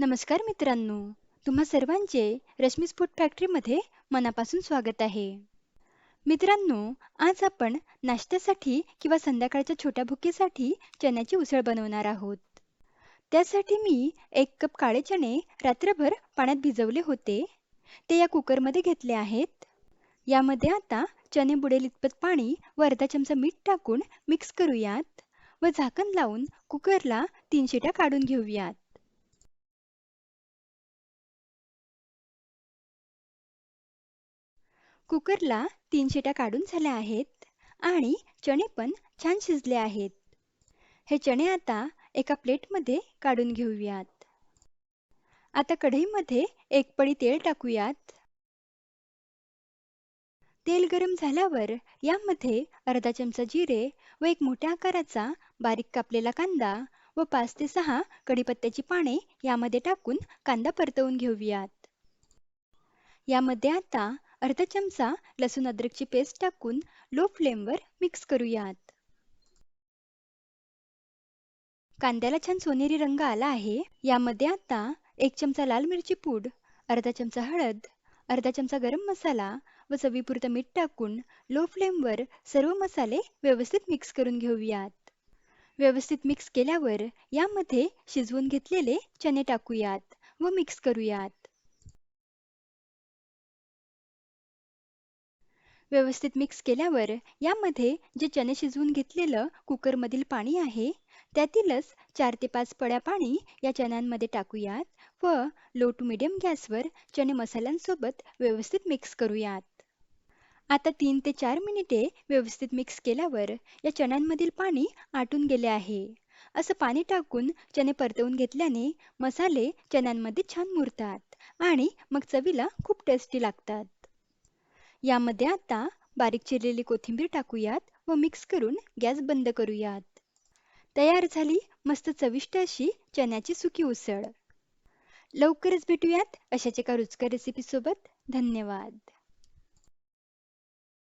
नमस्कार मित्रांनो तुम्हा सर्वांचे रश्मी फूड फॅक्टरीमध्ये मनापासून स्वागत आहे. मित्रांनो आज आपण नाश्त्यासाठी किंवा संध्याकाळच्या छोट्या भुकेसाठी चण्याची उसळ बनवणार आहोत. त्यासाठी मी एक कप काळे चणे रात्रभर पाण्यात भिजवले होते. ते या कुकरमध्ये घेतले आहेत. यामध्ये आता चणे बुडेल इतपत पाणी व अर्धा चमचा मीठ टाकून मिक्स करूयात व झाकण लावून कुकरला तीन शिट्या काढून घेऊयात. कुकरला तीन शिट्या काढून झाल्या आहेत आणि चणे पण छान शिजले आहेत. हे चणे आता एका प्लेटमध्ये काढून घेऊयात. आता कढईमध्ये एक पडी तेल टाकूयात. तेल गरम झाल्यावर यामध्ये अर्धा चमचा जिरे व एक मोठ्या आकाराचा बारीक कापलेला कांदा व पाच ते सहा कढीपत्त्याची पाने यामध्ये टाकून कांदा परतवून घेऊयात. यामध्ये आता अर्धा चमचा लसूण अद्रकची पेस्ट टाकून लो फ्लेमवर मिक्स करूयात. कांद्याला छान सोनेरी रंग आला आहे. यामध्ये आता एक चमचा लाल मिरची पूड अर्धा चमचा हळद अर्धा चमचा गरम मसाला व चवीपुरतं मीठ टाकून लो फ्लेमवर सर्व मसाले व्यवस्थित मिक्स करून घेऊयात. व्यवस्थित मिक्स केल्यावर यामध्ये शिजवून घेतलेले चणे टाकूयात व मिक्स करूयात. व्यवस्थित मिक्स केल्यावर यामध्ये जे चणे शिजवून घेतलेलं कुकरमधील पाणी आहे त्यातीलच चार ते पाच पड्या पाणी या चण्यांमध्ये टाकूयात व लो टू मिडियम गॅसवर चणे मसाल्यांसोबत व्यवस्थित मिक्स करूयात. आता तीन ते चार मिनिटे व्यवस्थित मिक्स केल्यावर या चण्यांमधील पाणी आटून गेले आहे. असं पाणी टाकून चणे परतवून घेतल्याने मसाले चण्यांमध्ये छान मुरतात आणि मग चवीला खूप टेस्टी लागतात. यामध्ये आता बारीक चिरलेली कोथिंबीर टाकूयात व मिक्स करून गॅस बंद करूयात. तयार झाली मस्त चविष्ट अशी चण्याची सुकी उसळ. लवकरच भेटूयात अशाच एका रुचकर रेसिपीसोबत धन्यवाद.